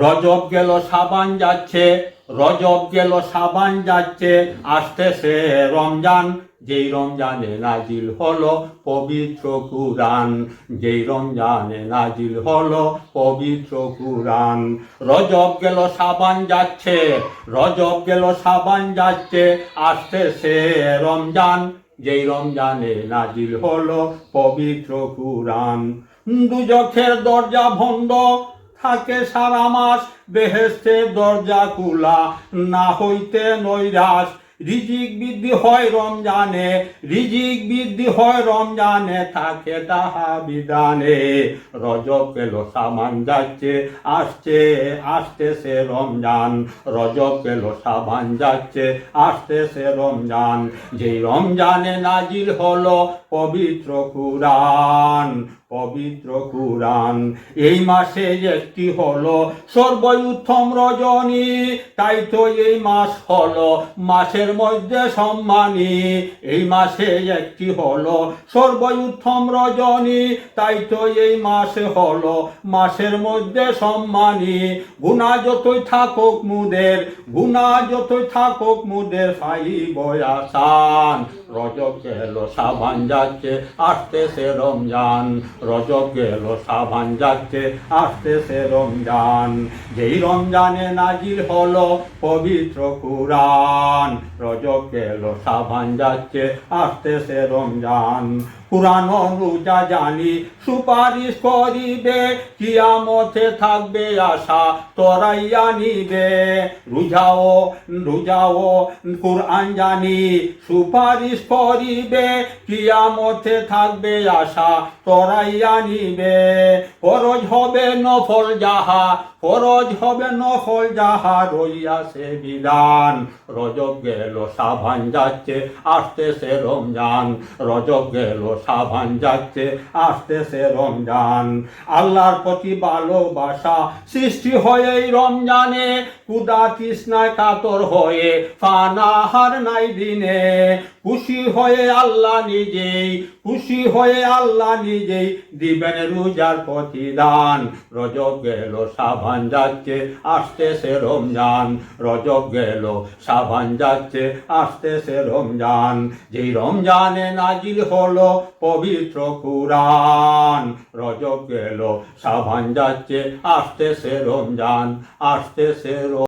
রজব গেল সাবান যাচ্ছে রজব গেল সাবান যাচ্ছে। আসতেছে রমজান, যেই রমজানে নাজিল হলো পবিত্র কুরআন। যেই রমজানে নাজিল হলো পবিত্র কুরআন। রজব গেল সাবান যাচ্ছে রজব গেল সাবান যাচ্ছে। আসতেছে রমজান, যেই রমজানে নাজিল হলো পবিত্র কুরআন। দুজখের দরজা ভন্ড থাকে সারা মাস বেহেস্তের দরজা কুলা না হইতে নৈরাস রিজিক বৃদ্ধি হয় রমজানে, রিজিক বৃদ্ধি হয় রমজানে, থাকে তাহা বিধানে। রজব পেল সামান যাচ্ছে, আসছে, আসতেছে রমজান। রজব পেল, সাবান যাচ্ছে, আসতেছে রমজান। যেই রমজানে নাজিল হলো পবিত্র কুরআন পবিত্র কুরআন। এই মাসে একটি হলো সর্বউত্তম রজনী, তাই তো এই মাস হলো মাসের মধ্যে সম্মানী। এই মাসে একটি হলো সর্বউত্তম রজনী, তাই তো এই মাসে হলো মাসের মধ্যে সম্মানী। গুণা যতই থাকুক মুদের, গুণা যতই থাকুক মুদের ফাই বয়াসান রজব গেল, সাবান যাচ্ছে, আসতেছে রমজান। রজব গেল সাবান যাচ্ছে আসতেছে রমজান। যেই রমজানে নাজিল হলো পবিত্র কুরআন রজব গেল সাবান যাচ্ছে আসতেছে রমজান। কুরআন রোজা জানি, সুপারিশ করিবে, কিয়ামতে থাকবে আশা, তরাইয়া নিবে। রুজাও রুজাও, কুরআন জানি, সুপারিশ করিবে, কিয়ামতে থাকবে আশা, তরাইয়া নিবে। ফরজ হবে নফল যাহা, ফরজ হবে নফল যাহা রইয়াছে বিধান। রজব গেল, সাবান যাচ্ছে, আসতেছে রমজান। রজব গেল সাবান যাচ্ছে আসতেছে রমজান। আল্লাহর প্রতি ভালোবাসা সৃষ্টি হয়ে এই রমজানে। কুদা তৃষ্ণায় কাতর হয়ে ফানাহার নাই দিনে। খুশি হয়ে আল্লাহ নিজেই, খুশি হয়ে আল্লাহ নিজেই দিবেন রোজার প্রতিদান। রজব গেল, সাবান যাচ্ছে আসতেছে রমজান। রজব গেল, সাবান যাচ্ছে আসতেছে রমজান। যেই রমজানে নাজিল হলো পবিত্র পুরাণ রজব গেল সাবান যাচ্ছে আসতে সে রমজান আসতেছে রম-